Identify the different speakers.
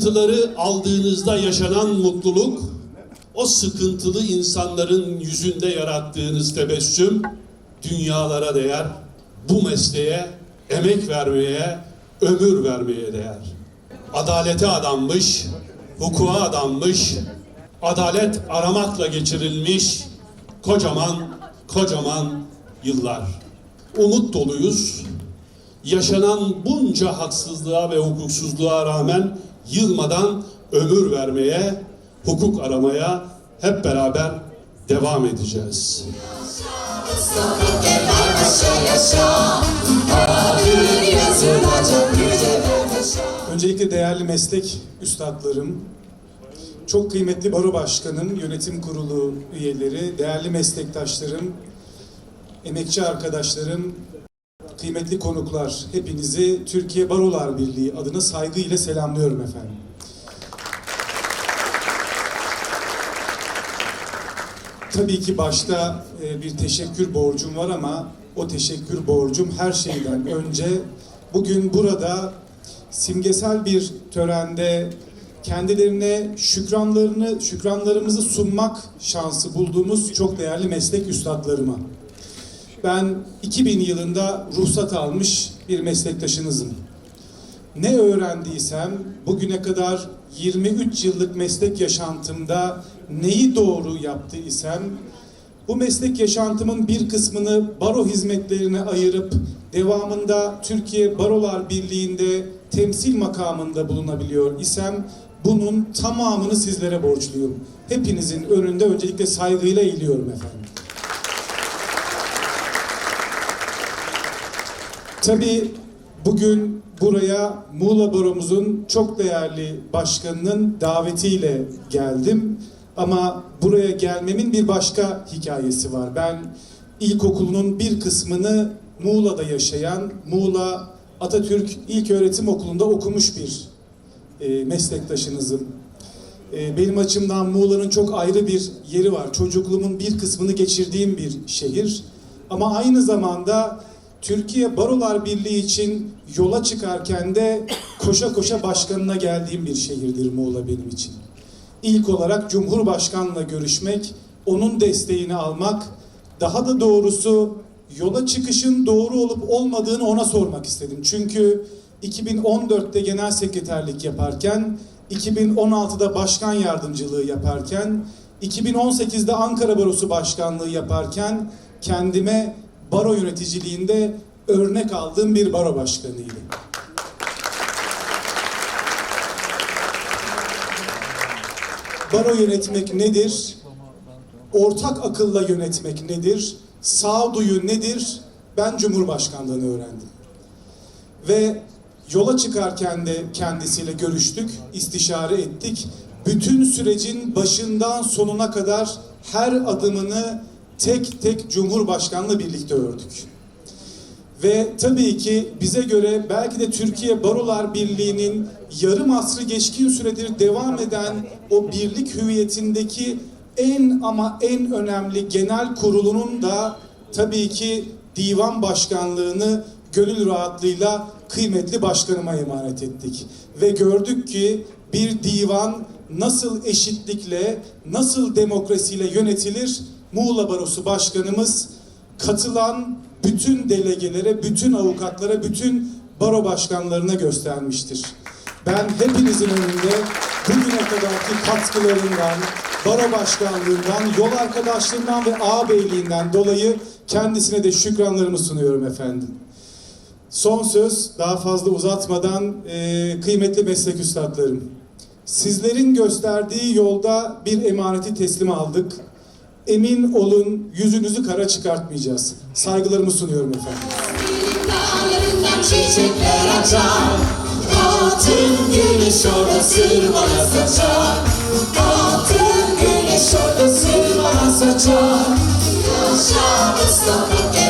Speaker 1: sıkıntıları aldığınızda yaşanan mutluluk, o sıkıntılı insanların yüzünde yarattığınız tebessüm dünyalara değer, bu mesleğe emek vermeye, ömür vermeye değer. Adalete adanmış, hukuka adanmış, adalet aramakla geçirilmiş kocaman kocaman yıllar. Umut doluyuz, yaşanan bunca haksızlığa ve hukuksuzluğa rağmen yılmadan ömür vermeye, hukuk aramaya hep beraber devam edeceğiz.
Speaker 2: Yaşa
Speaker 3: Öncelikle değerli meslek üstadlarım, çok kıymetli baro başkanım, yönetim kurulu üyeleri, değerli meslektaşlarım, emekçi arkadaşlarım, kıymetli konuklar, hepinizi Türkiye Barolar Birliği adına saygıyla selamlıyorum efendim. Tabii ki başta e, bir teşekkür borcum var ama o teşekkür borcum her şeyden önce bugün burada simgesel bir törende kendilerine şükranlarını şükranlarımızı sunmak şansı bulduğumuz çok değerli meslek üstadlarıma. Ben 2000 yılında ruhsat almış bir meslektaşınızım. Ne öğrendiysem bugüne kadar 23 yıllık meslek yaşantımda neyi doğru yaptıysam bu meslek yaşantımın bir kısmını baro hizmetlerine ayırıp devamında Türkiye Barolar Birliği'nde temsil makamında bulunabiliyor isem bunun tamamını sizlere borçluyum. Hepinizin önünde öncelikle saygıyla eğiliyorum efendim. Tabii bugün buraya Muğla Baro'muzun çok değerli başkanının davetiyle geldim. Ama buraya gelmemin bir başka hikayesi var. Ben ilkokulunun bir kısmını Muğla'da yaşayan, Muğla Atatürk İlköğretim Okulu'nda okumuş bir e, meslektaşınızım. E, benim açımdan Muğla'nın çok ayrı bir yeri var. Çocukluğumun bir kısmını geçirdiğim bir şehir. Ama aynı zamanda Türkiye Barolar Birliği için yola çıkarken de koşa koşa başkanına geldiğim bir şehirdir Muğla benim için. İlk olarak Cumhurbaşkanı'la görüşmek, onun desteğini almak, daha da doğrusu yola çıkışın doğru olup olmadığını ona sormak istedim. Çünkü 2014'te genel sekreterlik yaparken, 2016'da başkan yardımcılığı yaparken, 2018'de Ankara Barosu Başkanlığı yaparken kendime baro yöneticiliğinde örnek aldığım bir baro başkanıydı. Baro yönetmek nedir? Ortak akılla yönetmek nedir? Sağduyu nedir? Ben Cumhurbaşkanlığını öğrendim. Ve yola çıkarken de kendisiyle görüştük, istişare ettik. Bütün sürecin başından sonuna kadar her adımını tek tek Cumhurbaşkanlığı birlikte ördük. Ve tabii ki bize göre belki de Türkiye Barolar Birliği'nin yarım asrı geçkin süredir devam eden o birlik hüviyetindeki en ama en önemli genel kurulunun da tabii ki divan başkanlığını gönül rahatlığıyla kıymetli başkanıma emanet ettik. Ve gördük ki bir divan nasıl eşitlikle, nasıl demokrasiyle yönetilir? Muğla Barosu Başkanımız katılan bütün delegelere, bütün avukatlara, bütün baro başkanlarına göstermiştir. Ben hepinizin önünde bugüne kadarki katkılarından, baro başkanlığından, yol arkadaşlığından ve ağabeyliğinden dolayı kendisine de şükranlarımı sunuyorum efendim. Son söz daha fazla uzatmadan eee, kıymetli meslek üstadlarım. Sizlerin gösterdiği yolda bir emaneti teslim aldık. Emin olun yüzünüzü kara çıkartmayacağız. Saygılarımı sunuyorum efendim.
Speaker 2: Çiçekler açar Altın güneş orada sırmaya saçar sırmaya saçar Yaşa Mustafa Kemal Paşa yaşa